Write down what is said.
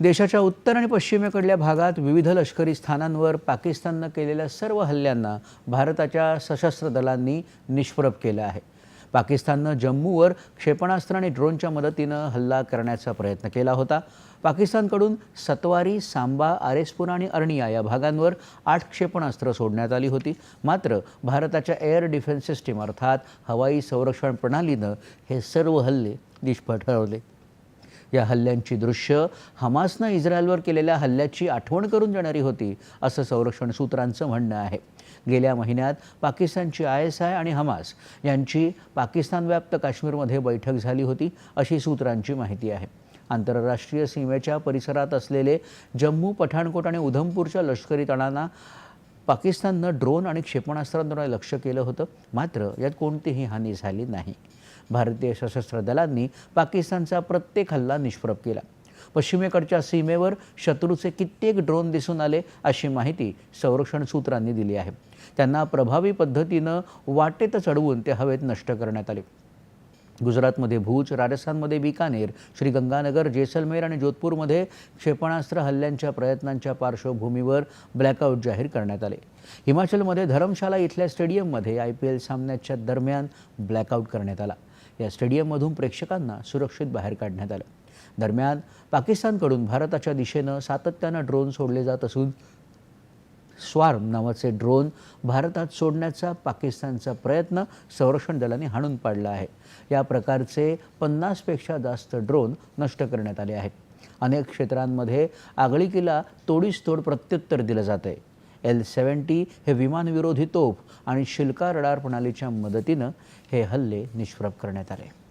देशाच्या उत्तर आणि पश्चिमेकडल्या भागात विविध लष्करी स्थानांवर पाकिस्ताननं केलेल्या सर्व हल्ल्यांना भारताच्या सशस्त्र दलांनी निष्प्रभ केलं आहे. पाकिस्ताननं जम्मूवर क्षेपणास्त्र आणि ड्रोनच्या मदतीनं हल्ला करण्याचा प्रयत्न केला होता. पाकिस्तानकडून सतवारी सांबा आरेसपुरा आणि अर्निया या भागांवर आठ क्षेपणास्त्र सोडण्यात आली होती. मात्र भारताच्या एअर डिफेन्स सिस्टीम अर्थात हवाई संरक्षण प्रणालीनं हे सर्व हल्ले निष्फळ ठरवले. या हल्ल्यांची दृश्य हमासनं इस्रायलवर केलेल्या हल्ल्याची आठवण करून देणारी होती असं संरक्षण सूत्रांचं म्हणणं आहे. गेल्या महिन्यात पाकिस्तानची आय एस आय आणि हमास यांची पाकिस्तानव्याप्त काश्मीरमध्ये बैठक झाली होती अशी सूत्रांची माहिती आहे. आंतरराष्ट्रीय सीमेच्या परिसरात असलेले जम्मू पठाणकोट आणि उधमपूरच्या लष्करी तळांना पाकिस्ताननं ड्रोन आणि क्षेपणास्त्रांद्वारे लक्ष केलं होतं. मात्र यात कोणतीही हानी झाली नाही. भारतीय सशस्त्र दलांनी पाकिस्तानचा प्रत्येक हल्ला निष्प्रभ केला. पश्चिमेकडच्या सीमेवर शत्रूचे कित्येक ड्रोन दिसून आले अशी माहिती संरक्षण सूत्रांनी दिली आहे. त्यांना प्रभावी पद्धतीनं वाटेत चढवून ते हवेत नष्ट करण्यात आले. गुजरातमध्ये भूज राजस्थानमध्ये बिकानेर श्रीगंगानगर जेसलमेर आणि जोधपूरमध्ये क्षेपणास्त्र हल्ल्यांच्या प्रयत्नांच्या पार्श्वभूमीवर ब्लॅकआउट जाहीर करण्यात आले. हिमाचलमध्ये धरमशाला इथल्या स्टेडियममध्ये आय पी एल सामन्याच्या दरम्यान ब्लॅकआउट करण्यात आला. या स्टेडियममधून प्रेक्षकांना सुरक्षित बाहेर काढण्यात आलं. दरम्यान पाकिस्तानकडून भारताच्या दिशेनं सातत्यानं ड्रोन सोडले जात असून स्वार्म नावाचे ड्रोन भारतात सोडण्याचा पाकिस्तानचा प्रयत्न संरक्षण दलांनी हाणून पाडला आहे. या प्रकारचे पन्नासपेक्षा जास्त ड्रोन नष्ट करण्यात आले आहेत. अनेक क्षेत्रांमध्ये आगळीकीला तोडीस तोड प्रत्युत्तर दिलं जातं आहे एल सेव्हन्टी हे विमानविरोधी तोफ आणि शिल्का रडार प्रणालीच्या मदतीनं हे हल्ले निष्प्रभ करण्यात आले.